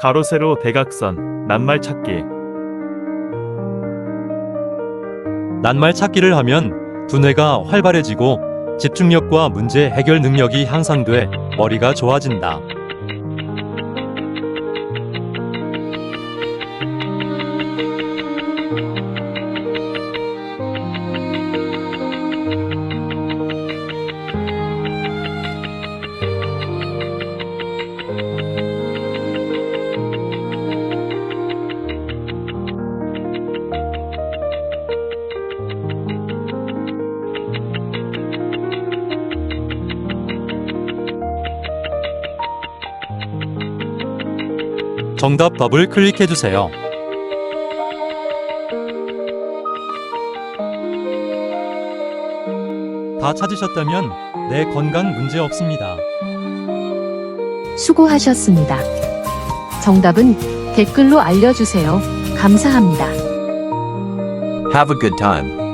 가로 세로 대각선 낱말 찾기 낱말 찾기를 하면 두뇌가 활발해지고 집중력과 문제 해결 능력이 향상돼 머리가 좋아진다. 정답 답을 클릭해 주세요. 다 찾으셨다면 내 건강 문제 없습니다. 수고하셨습니다. 정답은 댓글로 알려주세요. 감사합니다. Have a good time.